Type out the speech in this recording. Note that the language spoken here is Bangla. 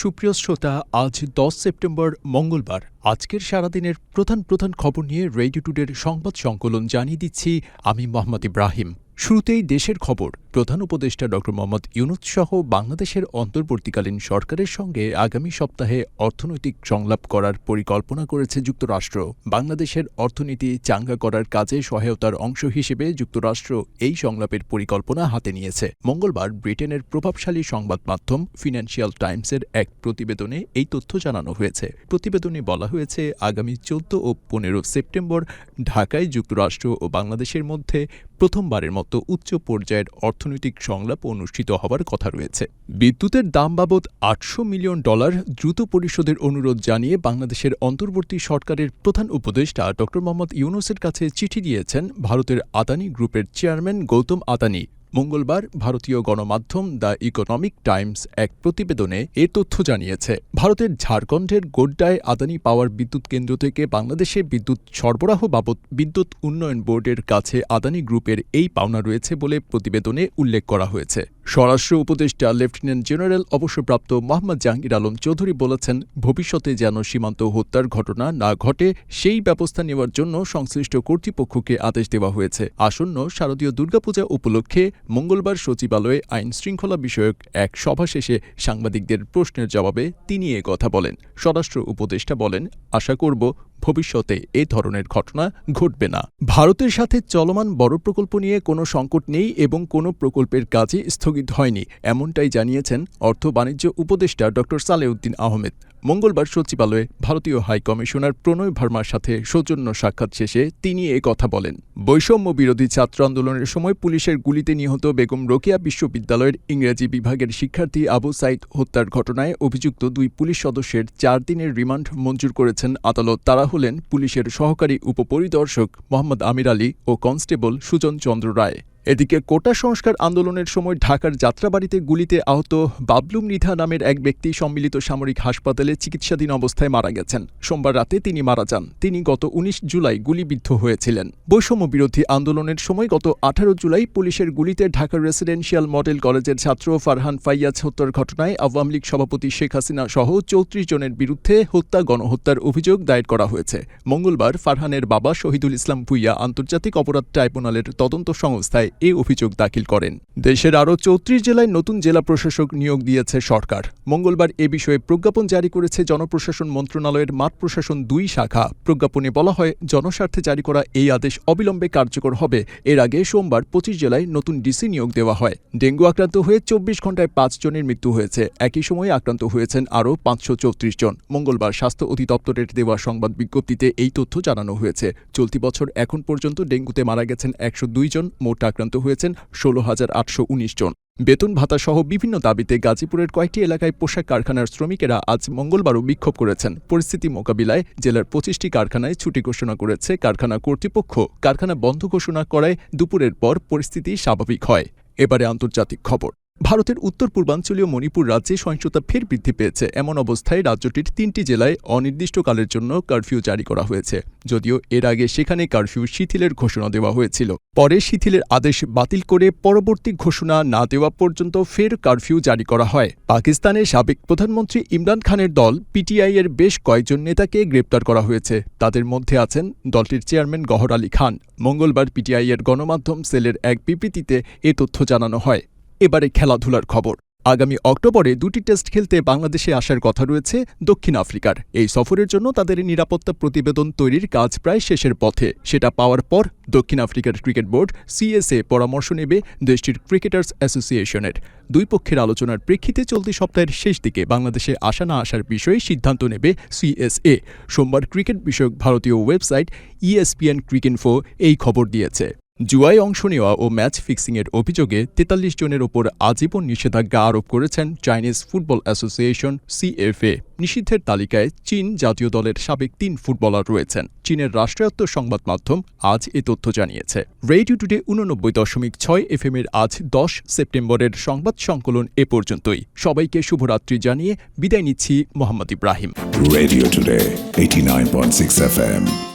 সুপ্রিয় শ্রোতা, আজ দশ সেপ্টেম্বর, মঙ্গলবার। আজকের সারাদিনের প্রধান প্রধান খবর নিয়ে রেডিও টুডের সংবাদ সংকলন জানিয়ে দিচ্ছি আমি মোহাম্মদ ইব্রাহিম। শুরুতেই দেশের খবর। প্রধান উপদেষ্টা ড. মোহাম্মদ ইউনুস সহ বাংলাদেশের অন্তর্বর্তীকালীন সরকারের সঙ্গে আগামী সপ্তাহে অর্থনৈতিক সংলাপ করার পরিকল্পনা করেছে যুক্তরাষ্ট্র। বাংলাদেশের অর্থনীতি চাঙ্গা করার কাজে সহায়তার অংশ হিসেবে যুক্তরাষ্ট্র এই সংলাপের পরিকল্পনা হাতে নিয়েছে। মঙ্গলবার ব্রিটেনের প্রভাবশালী সংবাদ মাধ্যম ফিনান্সিয়াল টাইমসের এক প্রতিবেদনে এই তথ্য জানানো হয়েছে। প্রতিবেদনে বলা হয়েছে, আগামী চোদ্দ ও পনেরো সেপ্টেম্বর ঢাকায় যুক্তরাষ্ট্র ও বাংলাদেশের মধ্যে প্রথমবারের মতো উচ্চ পর্যায়ের অর্থনৈতিক সংলাপ অনুষ্ঠিত হবার কথা রয়েছে। বিদ্যুতের দাম বাবদ আটশো মিলিয়ন ডলার দ্রুত পরিশোধের অনুরোধ জানিয়ে বাংলাদেশের অন্তর্বর্তী সরকারের প্রধান উপদেষ্টা ড মোহাম্মদ ইউনুসের কাছে চিঠি দিয়েছেন ভারতের আদানি গ্রুপের চেয়ারম্যান গৌতম আদানি। মঙ্গলবার ভারতীয় গণমাধ্যম দ্য ইকোনমিক টাইমস এক প্রতিবেদনে এ তথ্য জানিয়েছে। ভারতের ঝাড়খণ্ডের গোড্ডায় আদানি পাওয়ার বিদ্যুৎ কেন্দ্র থেকে বাংলাদেশে বিদ্যুৎ সরবরাহ বাবদ বিদ্যুৎ উন্নয়ন বোর্ডের কাছে আদানি গ্রুপের এই পাওনা রয়েছে বলে প্রতিবেদনে উল্লেখ করা হয়েছে। স্বরাষ্ট্র উপদেষ্টা লেফটেন্যান্ট জেনারেল অবসরপ্রাপ্ত মোহাম্মদ জাহাঙ্গীর আলম চৌধুরী বলেছেন, ভবিষ্যতে যেন সীমান্ত হত্যার ঘটনা না ঘটে, সেই ব্যবস্থা নেওয়ার জন্য সংশ্লিষ্ট কর্তৃপক্ষকে আদেশ দেওয়া হয়েছে। আসন্ন শারদীয় দুর্গাপূজা উপলক্ষে মঙ্গলবার সচিবালয়ে আইন শৃঙ্খলা বিষয়ক এক সভা শেষে সাংবাদিকদের প্রশ্নের জবাবে তিনি কথা বলেন। স্বরাষ্ট্র উপদেষ্টা বলেন, আশা করব ভবিষ্যতে এ ধরনের ঘটনা ঘটবে না। ভারতের সাথে চলমান বড় প্রকল্প নিয়ে কোনো সংকট নেই এবং কোনো প্রকল্পের কাজে স্থগিত হয়নি, এমনটাই জানিয়েছেন অর্থ বাণিজ্য উপদেষ্টা ড সালেউদ্দিন আহমেদ। মঙ্গলবার সচিবালয়ে ভারতীয় হাই কমিশনার প্রণয় ভার্মার সাথে সৌজন্য সাক্ষাৎ শেষে তিনি এ কথা বলেন। বৈষম্য বিরোধী ছাত্র আন্দোলনের সময় পুলিশের গুলিতে নিহত বেগম রোকেয়া বিশ্ববিদ্যালয়ের ইংরেজি বিভাগের শিক্ষার্থী আবু সাইদ হত্যার ঘটনায় অভিযুক্ত দুই পুলিশ সদস্যের চার দিনের রিমান্ড মঞ্জুর করেছেন আদালত তারা হলেন পুলিশের সহকারী উপপরিদর্শক মোহাম্মদ আমির আলী ও কনস্টেবল সুজন চন্দ্র রায়। এদিকে কোটা সংস্কার আন্দোলনের সময় ঢাকার যাত্রাবাড়িতে গুলিতে আহত বাবলু মৃধা নামের এক ব্যক্তি সম্মিলিত সামরিক হাসপাতালে চিকিৎসাধীন অবস্থায় মারা গেছেন। সোমবার রাতে তিনি মারা যান। তিনি গত ১৯ জুলাই গুলিবিদ্ধ হয়েছিলেন। বৈষম্য বিরোধী আন্দোলনের সময় গত আঠারো জুলাই পুলিশের গুলিতে ঢাকার রেসিডেন্সিয়াল মডেল কলেজের ছাত্র ফারহান ফাইয়াজ হত্যার ঘটনায় আওয়ামী লীগ সভাপতি শেখ হাসিনা সহ চৌত্রিশ জনের বিরুদ্ধে হত্যা, গণহত্যার অভিযোগ দায়ের করা হয়েছে। মঙ্গলবার ফারহানের বাবা শহীদুল ইসলাম ভুইয়া আন্তর্জাতিক অপরাধ ট্রাইব্যুনালের তদন্ত সংস্থায় এ অভিযোগ দাখিল করেন। দেশের আরও চৌত্রিশ জেলায় নতুন জেলা প্রশাসক নিয়োগ দিয়েছে সরকার। মঙ্গলবার এ বিষয়ে প্রজ্ঞাপন জারি করেছে জনপ্রশাসন মন্ত্রণালয়ের মাঠ প্রশাসন দুই শাখা। প্রজ্ঞাপনে বলা হয়, জনস্বার্থে জারি করা এই আদেশ অবিলম্বে কার্যকর হবে। এর আগে সোমবার পঁচিশ জেলায় নতুন ডিসি নিয়োগ দেওয়া হয়। ডেঙ্গু আক্রান্ত হয়ে চব্বিশ ঘন্টায় পাঁচ জনের মৃত্যু হয়েছে। একই সময়ে আক্রান্ত হয়েছেন আরও পাঁচশো চৌত্রিশ জন। মঙ্গলবার স্বাস্থ্য অধিদপ্তরের দেওয়া সংবাদ বিজ্ঞপ্তিতে এই তথ্য জানানো হয়েছে। চলতি বছর এখন পর্যন্ত ডেঙ্গুতে মারা গেছেন একশো দুই জন, মোট আক্রান্ত হয়েছেন ষোলো হাজার আটশো উনিশ জন। বেতন ভাতাসহ বিভিন্ন দাবিতে গাজীপুরের কয়েকটি এলাকায় পোশাক কারখানার শ্রমিকেরা আজ মঙ্গলবারও বিক্ষোভ করেছেন। পরিস্থিতি মোকাবিলায় জেলার পঁচিশটি কারখানায় ছুটি ঘোষণা করেছে কারখানা কর্তৃপক্ষ। কারখানা বন্ধ ঘোষণা করায় দুপুরের পর পরিস্থিতি স্বাভাবিক হয়। এবারে আন্তর্জাতিক খবর। ভারতের উত্তর পূর্বাঞ্চলীয় মণিপুর রাজ্যে সহিংসতা ফের বৃদ্ধি পেয়েছে। এমন অবস্থায় রাজ্যটির তিনটি জেলায় অনির্দিষ্টকালের জন্য কারফিউ জারি করা হয়েছে। যদিও এর আগে সেখানে কারফিউ শিথিলের ঘোষণা দেওয়া হয়েছিল। পরে শিথিলের আদেশ বাতিল করে পরবর্তী ঘোষণা না দেওয়া পর্যন্ত ফের কারফিউ জারি করা হয়। পাকিস্তানের সাবেক প্রধানমন্ত্রী ইমরান খানের দল পিটিআই এর বেশ কয়েকজন নেতাকে গ্রেপ্তার করা হয়েছে। তাদের মধ্যে আছেন দলটির চেয়ারম্যান গহর আলী খান। মঙ্গলবার পিটিআই এর গণমাধ্যম সেলের এক বিবৃতিতে এ তথ্য জানানো হয়। এবারে খেলাধুলার খবর। আগামী অক্টোবরে দুটি টেস্ট খেলতে বাংলাদেশে আসার কথা রয়েছে দক্ষিণ আফ্রিকার। এই সফরের জন্য তাদের নিরাপত্তা প্রতিবেদন তৈরির কাজ প্রায় শেষের পথে। সেটা পাওয়ার পর দক্ষিণ আফ্রিকার ক্রিকেট বোর্ড সিএসএ পরামর্শ নেবে দেশটির ক্রিকেটার্স অ্যাসোসিয়েশনের। দুই পক্ষের আলোচনার প্রেক্ষিতে চলতি সপ্তাহের শেষ দিকে বাংলাদেশে আসা না আসার বিষয়ে সিদ্ধান্ত নেবে সিএসএ। সোমবার ক্রিকেট বিষয়ক ভারতীয় ওয়েবসাইট ইএসপিএন ক্রিকেনফো এই খবর দিয়েছে। জুয়ায় অংশ নেওয়া ও ম্যাচ ফিক্সিংয়ের অভিযোগে তেতাল্লিশ জনের ওপর আজীবন নিষেধাজ্ঞা আরোপ করেছেন চাইনিজ ফুটবল অ্যাসোসিয়েশন সিএফএ। নিষিদ্ধের তালিকায় চীন জাতীয় দলের সাবেক তিন ফুটবলার রয়েছেন। চীনের রাষ্ট্রায়ত্ত সংবাদ মাধ্যম আজ এ তথ্য জানিয়েছে। রেডিও টুডে উননব্বই দশমিক ছয় এফএম এর আজ দশ সেপ্টেম্বরের সংবাদ সংকলন এ পর্যন্তই। সবাইকে শুভরাত্রি জানিয়ে বিদায় নিচ্ছি Mohammad Ibrahim. Radio Today, 89.6 FM.